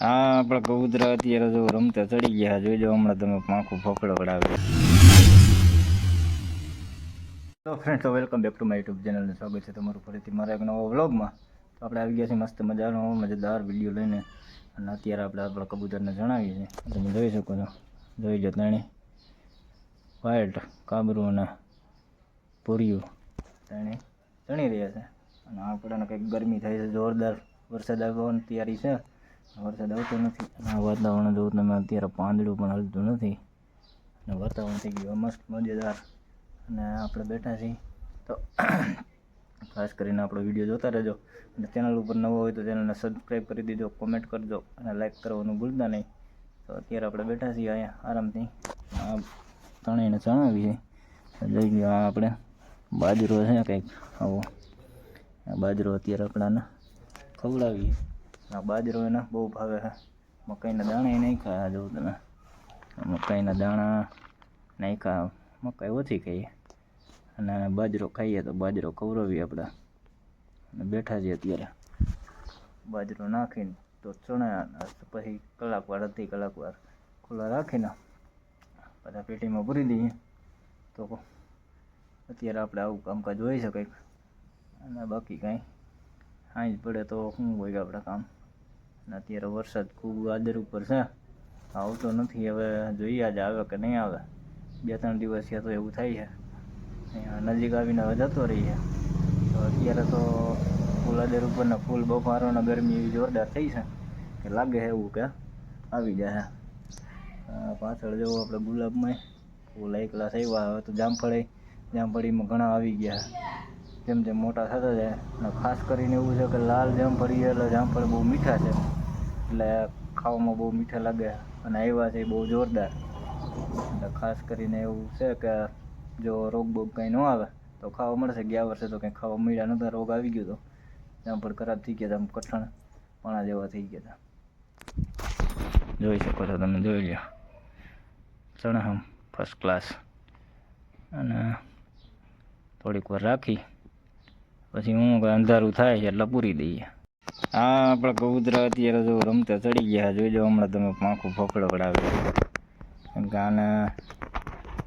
આ આપણા કબૂતરા અત્યારે જો રમતા ચડી ગયા જોઈજો હમણાં તમે પાંખું ફફડો કરાવે તો friends welcome back to my YouTube ચેનલને સ્વાગત છે તમારું ફરીથી મારા એક નવા વ્લોગમાં તો આપણે આવી ગયા છીએ મસ્ત મજાનો, મજેદાર વીડિયો લઈને. અને અત્યારે આપણે આપણા કબૂતરને જણાવીએ છીએ. તમે જોઈ શકો છો. જોઈ જો ત્રણે. વ્હાઇટ કાબરું અને પૂર્યું. તેણે ચણી રહ્યા છે. અને આપણને કંઈક ગરમી થાય છે, જોરદાર વરસાદ આવવાની તૈયારી છે. વરસાદ આવતો નથી આ વાતાવરણ જોવું તમે અત્યારે પાંદડું પણ હલતું નથી અને વાતાવરણ થઈ ગયું મસ્ત મજેદાર અને આપણે બેઠા છીએ તો ખાસ કરીને આપણો વીડિયો જોતા રહેજો અને ચેનલ ઉપર નવો હોય તો ચેનલને સબસ્ક્રાઈબ કરી દેજો કોમેન્ટ કરજો અને લાઈક કરવાનું ભૂલતા નહીં. તો અત્યારે આપણે બેઠા છીએ અહીંયા આરામથી. આ ત્રણેયને ચણાવી છે. લઈ ગયો આપણે. બાજરો છે કંઈક. આવો. બાજરો અત્યારે આપણાને ખવડાવીએ. આ બાજરો એને બહુ ભાવે છે. મકાઈના દાણા એ નહીં આ જોઉં તમે. મકાઈના દાણા નહીં ખા મકાઈ ઓછી ખાઈએ. અને બાજરો ખાઈએ તો બાજરો કવરવીએ આપણે. અને બેઠા છીએ અત્યારે. બાજરો નાખીને તો ચણા પછી કલાક વાર અડધી કલાક વાર ખુલ્લા રાખીને બધા પેટીમાં ભરી દઈએ. તો અત્યારે આપણે આવું કામકાજ હોય છે અને બાકી કાંઈ. સાંજ પડે તો શું હોય આપણે કામ? અને અત્યારે વરસાદ ખૂબ વાદર ઉપર છે. આવતો નથી, હવે જોઈએ આજે આવે કે નહીં આવે. બે ત્રણ દિવસ થયા તો એવું થાય છે. અહીંયા નજીક આવીને હવે જતો રહીએ તો અત્યારે તો ફૂલ આદર ઉપરના ફૂલ બફારોના ગરમી એવી જોરદાર થઈ છે કે લાગે છે એવું કે આવી જાય પાછળ જવું આપણે ગુલાબમાં. ફૂલ એકલા આવ્યા હવે તો જામફળી જામફળીમાં ઘણા આવી ગયા. જેમ જેમ મોટા થતા જાય. અને ખાસ કરીને એવું છે કે લાલ જામફળી એટલે જામફળ બહુ મીઠા છે. એટલે ખાવામાં બહુ મીઠા લાગે. અને આવ્યા છે એ બહુ જોરદાર. એટલે ખાસ કરીને એવું છે કે જો રોગ બોગ કંઈ ન આવે, તો ખાવા મળશે. ગયા વર્ષે તો કંઈ ખાવા મળ્યા નહોતા, રોગ આવી ગયો તો. જામફળ ખરાબ થઈ ગયા હતા કઠણ પાણા જેવા થઈ ગયા હતા જોઈ શકો છો તમે, જોઈ લો ચણા આમ ફર્સ્ટ ક્લાસ અને થોડીક વાર રાખી. પછી હું અંધારું થાય છે એટલે પૂરી દઈએ. આ આપણા કબૂતરા અત્યારે જો રમતા ચડી ગયા જોઈજો હમણાં તમે પાંખું ફફડો કરાવે કેમ કે આને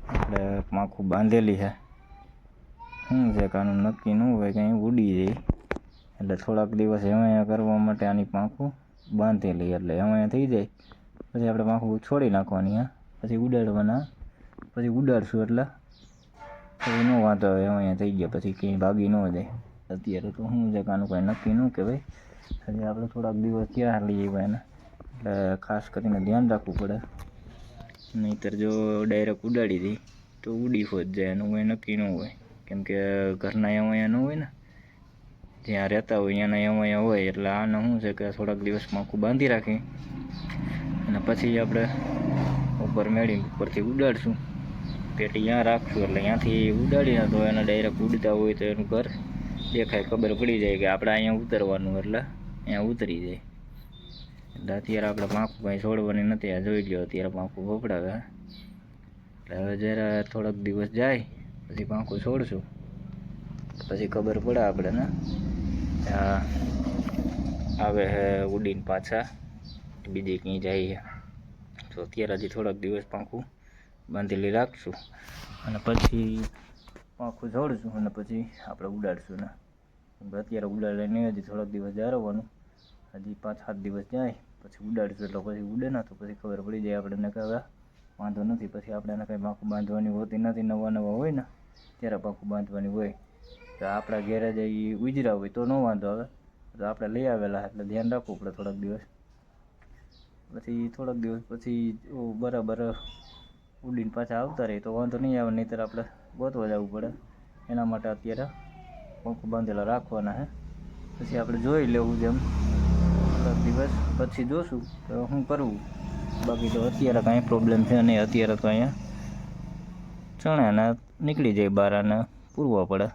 આપણે પાંખું બાંધેલી છે. શું છે કાનું નક્કી ન હોય કંઈ ઉડી જાય. એટલે થોડાક દિવસ એમાં કરવા માટે આની પાંખું બાંધેલી એટલે એમાં થઈ જાય. પછી આપણે પાંખું છોડી નાખવાની, હા. પછી ઉડાડવાના. પછી ઉડાડશું એટલે. પછી ન વાંધો આવે એમાં થઈ ગયા પછી ક્યાંય ભાગી ન જાય. અત્યારે તો શું કે આનું કાંઈ નક્કી ન કહેવાય હજી આપણે થોડાક દિવસ ત્યાં લઈએ એને. એટલે ખાસ કરીને ધ્યાન રાખવું પડે. નહીંતર જો ડાયરેક્ટ ઉડાડી દઈ તો ઉડી હોત જાય એનું કંઈ નક્કી ન હોય. કેમ કે ઘરના અહીંયા ન હોય ને. જ્યાં રહેતા હોય ત્યાંના અહીંયા હોય, એટલે આને શું છે કે થોડાક દિવસ આખું બાંધી રાખી. અને પછી આપણે ઉપર મેળી ઉપરથી ઉડાડશું. પેટી ત્યાં રાખશું, એટલે ત્યાંથી ઉડાડીને તો એને ડાયરેક્ટ ઉડતા હોય તો એનું ઘર દેખાય, ખબર પડી જાય કે આપણે અહીંયા ઉતરવાનું એટલે અહીંયા ઉતરી જાય. એટલે અત્યારે આપણે પાંખું કાંઈ છોડવાની નથી, આ જોઈ લ્યો, અત્યારે પાંખું ફફડાવે એટલે હવે જ્યારે થોડાક દિવસ જાય, પછી પાંખું છોડશું. પછી ખબર પડે આપણે ને આવે હે ઉડીને પાછા, બીજી ક્યાંય જાય તો અત્યારે હજી થોડાક દિવસ પાંખું બાંધેલી રાખશું. અને પછી પાંખું છોડશું અને પછી આપણે ઉડાડશું ને અત્યારે ઉડાડે નહીં, હજી થોડાક દિવસ જાળવવાનું. હજી પાંચ સાત દિવસ જાય, પછી ઉડાડીશું એટલે પછી ઉડે ના તો પછી ખબર પડી જાય આપણને કે હવે વાંધો નથી. પછી આપણે કંઈ પાકું બાંધવાની હોતી નથી, નવા નવા હોય ને, ત્યારે પાકું બાંધવાની હોય. તો આપણા ઘેરે જ એ ઉજરા હોય તો ન વાંધો આવે. તો આપણે લઈ આવેલા એટલે ધ્યાન રાખવું પડે થોડાક દિવસ. પછી થોડાક દિવસ પછી બરાબર ઉડીને પાછા આવતા રહે તો વાંધો નહીં આવે, નહીંતર આપણે ગોતવા જવું પડે. એના માટે અત્યારે પંખો બાંધેલા રાખવાના હે. પછી આપણે જોઈ લેવું જેમ. થોડાક દિવસ પછી જોશું તો શું કરવું બાકી તો અત્યારે કાંઈ પ્રોબ્લેમ છે નહીં. અત્યારે તો અહીંયા ચણાના નીકળી જાય બારાના પૂરવા પડે.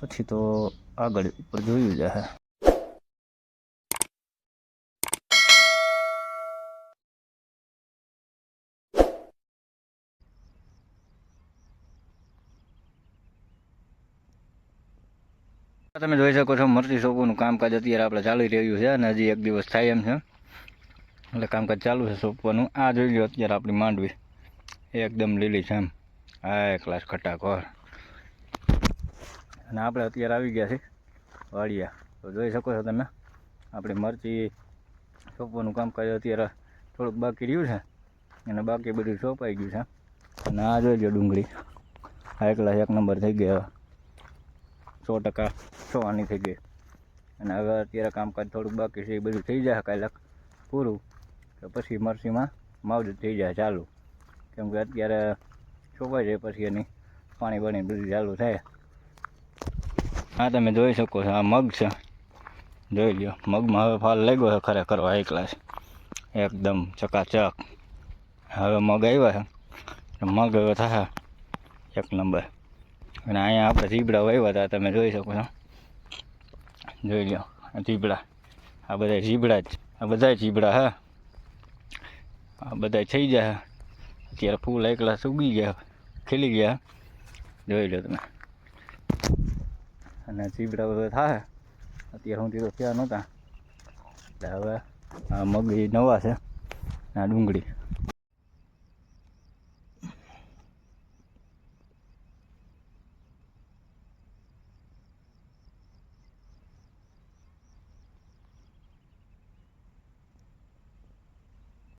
પછી તો આગળ ઉપર જોયું જાય તમે જોઈ શકો છો, મરચી સોપોનું કામકાજ અત્યારે આપણે ચાલી રહ્યું છે અને હજી એક દિવસ થાય એમ છે. એટલે કામકાજ ચાલુ છે સોંપવાનું. આ જોઈ લો અત્યારે આપણી માંડવી. એકદમ લીલી છે એમ. આ ક્લાસ ખટાખોર. અને આપણે અત્યારે આવી ગયા છીએ વાડિયા. તો જોઈ શકો છો તમે, આપણી મરચી સોંપવાનું કામકાજ અત્યારે થોડુંક બાકી રહ્યું છે. અને બાકી બધું સોંપાઈ ગયું છે. અને આ જોઈ લો ડુંગળી. આ એકલા એક નંબર થઈ ગયા. સો ટકા સોવાની થઈ ગઈ. અને હવે અત્યારે કામકાજ થોડુંક બાકી છે, એ બધું થઈ જાય કાલક પૂરું. તો પછી મરસીમાં માવજત થઈ જાય ચાલુ. કેમ કે અત્યારે સોંપાઈ જાય પછી એની પાણી બની બધું ચાલુ થાય. હા તમે જોઈ શકો છો, આ મગ છે. જોઈ લ્યો, મગમાં હવે ફાલ લાગ્યો છે ખરેખર હાઈ ક્લાસ એકદમ ચકાચક. હવે મગ આવ્યા છે. મગ હવે થશે. એક નંબર. અને અહીંયા આપણે ઝીબડા વાવ્યા હતા, તમે જોઈ શકો છો. જોઈ લો આ ઝીબડા. આ બધા ઝીબડા જ, આ બધા ઝીબડા હા. આ બધા થઈ ગયા અત્યારે ફૂલ એકલા સૂગી ગયા, ખીલી ગયા જોઈ લો તમે. અને ઝીબડા બધા થાય અત્યારે હું તો થયા નહોતા. એટલે હવે આ મગ નવા છે, આ ડુંગળી.